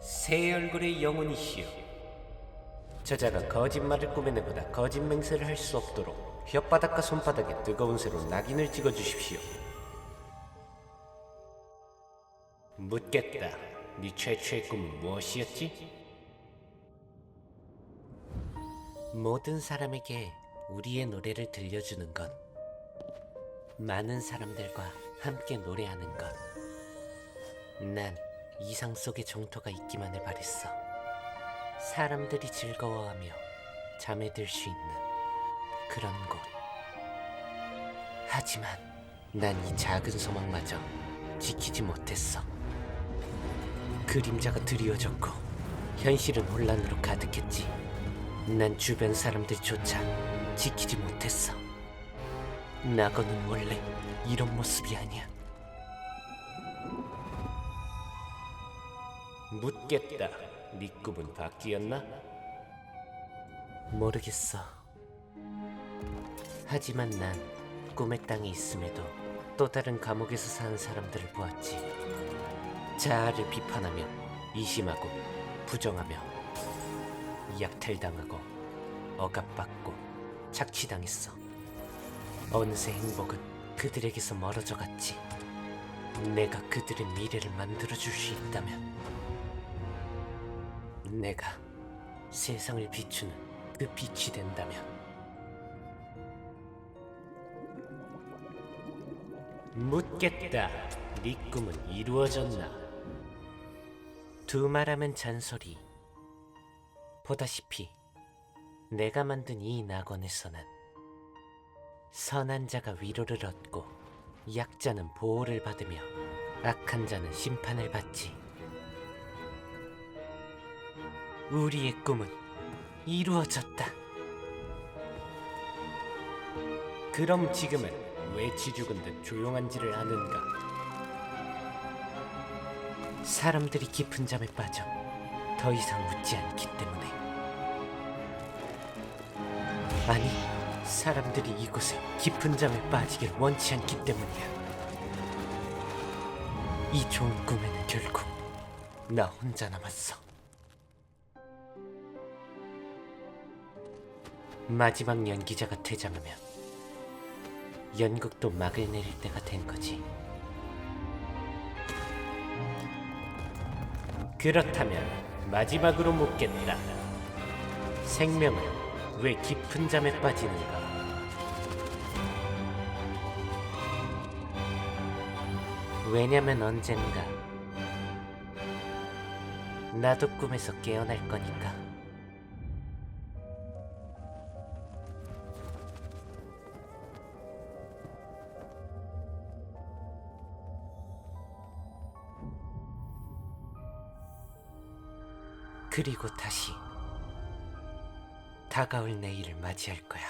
새 얼굴의 영혼이시여 저자가 거짓말을 꾸며내보다 거짓 맹세를 할 수 없도록 혓바닥과 손바닥에 뜨거운 새로 낙인을 찍어 주십시오 묻겠다 네 최초의 꿈은 무엇이었지? 모든 사람에게 우리의 노래를 들려주는 것 많은 사람들과 함께 노래하는 것난 이상 속의 정토가 있기만을 바랬어. 사람들이 즐거워하며 잠에 들 수 있는 그런 곳. 하지만 난 이 작은 소망마저 지키지 못했어. 그림자가 드리워졌고 현실은 혼란으로 가득했지. 난 주변 사람들조차 지키지 못했어. 낙원은 원래 이런 모습이 아니야. 묻겠다. 네 꿈은 바뀌었나? 모르겠어. 하지만 난 꿈의 땅에 있음에도 또 다른 감옥에서 사는 사람들을 보았지. 자아를 비판하며 이심하고 부정하며 약탈당하고 억압받고 착취당했어. 어느새 행복은 그들에게서 멀어져 갔지. 내가 그들의 미래를 만들어 줄 수 있다면 내가 세상을 비추는 그 빛이 된다면 묻겠다. 네 꿈은 이루어졌나? 두 말하면 잔소리. 보다시피 내가 만든 이 낙원에서는 선한 자가 위로를 얻고 약자는 보호를 받으며 악한 자는 심판을 받지 우리의 꿈은 이루어졌다. 그럼 지금은 왜 지죽은 듯 조용한지를 아는가? 사람들이 깊은 잠에 빠져 더 이상 웃지 않기 때문에. 아니, 사람들이 이곳에 깊은 잠에 빠지길 원치 않기 때문이야. 이 좋은 꿈에는 결국 나 혼자 남았어. 마지막 연기자가 퇴장하면 연극도 막을 내릴 때가 된 거지. 그렇다면 마지막으로 묻겠다. 생명은 왜 깊은 잠에 빠지는가? 왜냐면 언젠가 나도 꿈에서 깨어날 거니까. 그리고 다시 다가올 내일을 맞이할 거야.